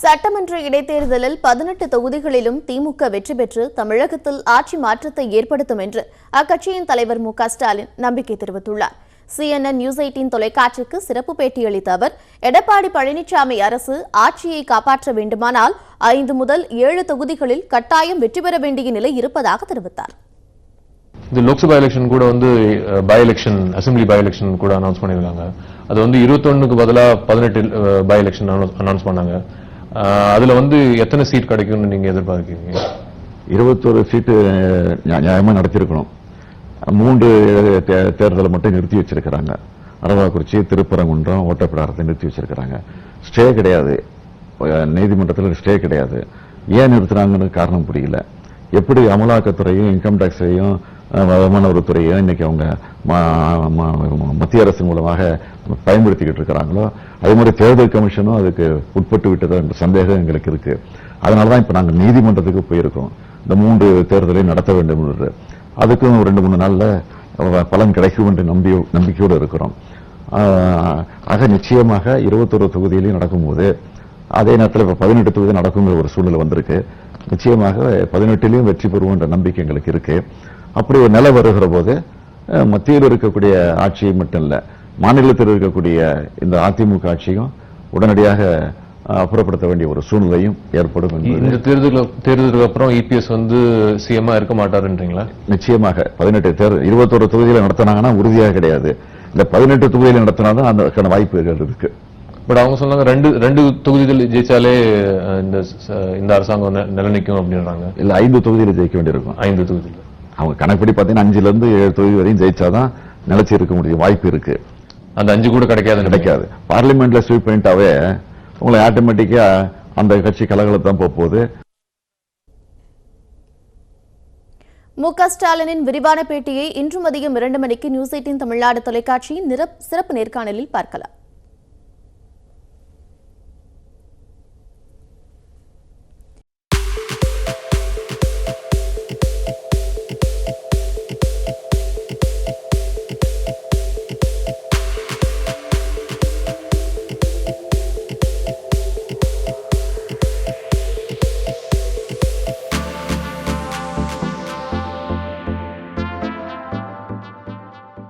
சட்டமன்ற இடைத்தேர்தலில் பதினெட்டு தொகுதிகளிலும் திமுக வெற்றி பெற்று தமிழகத்தில் ஆட்சி மாற்றத்தை ஏற்படுத்தும் என்று அக்கட்சியின் தலைவர் மு ஸ்டாலின் நம்பிக்கை தெரிவித்துள்ளார். சிஎன்என் நியூஸ் எயிட்டின் தொலைக்காட்சிக்கு சிறப்பு பேட்டியளித்த அவர் எடப்பாடி பழனிசாமி அரசு ஆட்சியை காப்பாற்ற வேண்டுமானால் ஐந்து முதல் ஏழு தொகுதிகளில் கட்டாயம் வெற்றி பெற வேண்டிய நிலை இருப்பதாக தெரிவித்தார். இந்த லோக்சபா எலெக்ஷன் கூட வந்து by election assembly by election கூட அனௌன்ஸ் பண்ணியிருக்காங்க. அது வந்து இருபத்தொன்னுக்கு பதிலாக பதினெட்டு பை எலெக்ஷன் அனௌன்ஸ் பண்ணாங்க. அதில் வந்து எத்தனை சீட் கிடைக்கும்னு நீங்கள் எதிர்பார்க்குறீங்க? இருபத்தொரு சீட்டு நியாயமாக நடத்தியிருக்கணும் மூன்று தே- தேர்தலை மட்டும் நிறுத்தி வச்சிருக்கிறாங்க. அரவாக்குறிச்சி திருப்பரங்குன்றம் ஓட்டப்பிடாரத்தை நிறுத்தி வச்சிருக்கிறாங்க. ஸ்டே கிடையாது. நீதிமன்றத்தில் ஸ்டே கிடையாது. ஏன் நிறுத்துறாங்கன்னு காரணம் புரியல. எப்படி அமலாக்கத்துறையும் இன்கம் டேக்ஸையும் வருமான இன்றைக்கி இன்னைக்கு அவங்க மத்திய அரசு மூலமாக பயன்படுத்திக்கிட்டு இருக்கிறாங்களோ அதே மாதிரி தேர்தல் கமிஷனும் அதுக்கு உட்பட்டு விட்டதோ என்ற சந்தேகம் எங்களுக்கு இருக்குது அதனால தான் இப்போ நாங்கள் நீதிமன்றத்துக்கு போயிருக்கோம். இந்த மூன்று தேர்தலை நடத்த வேண்டும் என்று. அதுக்கும் ரெண்டு மூணு நாளில் பலன் கிடைக்கும் என்று நம்பி நம்பிக்கையோடு இருக்கிறோம். ஆக நிச்சயமாக இருபத்தொரு தொகுதியிலையும் நடக்கும்போது அதே நேரத்தில் இப்போ பதினெட்டு தொகுதி நடக்குங்கிற ஒரு சூழ்நிலை வந்திருக்கு. நிச்சயமாக பதினெட்டுலேயும் வெற்றி பெறுவோம் என்ற நம்பிக்கை எங்களுக்கு இருக்குது அப்படி ஒரு நிலை வருகிற போது மத்தியில் இருக்கக்கூடிய ஆட்சியை மட்டும் இல்ல மாநிலத்தில் இருக்கக்கூடிய இந்த அதிமுக ஆட்சியும் உடனடியாக அப்புறப்படுத்த வேண்டிய ஒரு சூழ்நிலையும் ஏற்படும் இந்த தேர்தல் தேர்தலுக்கு அப்புறம் இபிஎஸ் வந்து சிஎம்மா இருக்க மாட்டாருன்றீங்களா? நிச்சயமாக. பதினெட்டு தேர்தல் இருபத்தோரு தொகுதியில நடத்தினாங்கன்னா உறுதியாக கிடையாது. இந்த பதினெட்டு தொகுதியில நடத்தினாதான் அதுக்கான வாய்ப்புகள் இருக்கு. பட் அவங்க சொன்னாங்க ரெண்டு ரெண்டு தொகுதிகள் ஜெயிச்சாலே இந்த இந்த அரசாங்கம் நி- நிலைநிற்கும் அப்படின்றாங்க. இல்ல ஐந்து தொகுதியில ஜெயிக்க வேண்டியிருக்கும். ஐந்து தொகுதியில். அவங்க கணக்குப்படி பார்த்தீங்கன்னா அஞ்சுல இருந்து ஏழு தொகுதி வரையும் ஜெயிச்சாதான் நிலைச்சி இருக்க முடியும். வாய்ப்பு இருக்கு. அந்த அஞ்சு கூட கிடைக்காது கிடைக்காது. பார்லிமெண்ட்ல ஸ்வீப் பண்ணிட்டாவே உங்களை ஆட்டோமேட்டிக்கா அந்த கட்சி கலகலத்தான் போக போகுது. மு க ஸ்டாலினின் விரிவான பேட்டியை இன்று மதியம் இரண்டு மணிக்கு நியூஸ் எயிட்டின் தமிழ்நாடு தொலைக்காட்சியின் நிரப்- சிறப்பு நேர்காணலில் பார்க்கலாம்.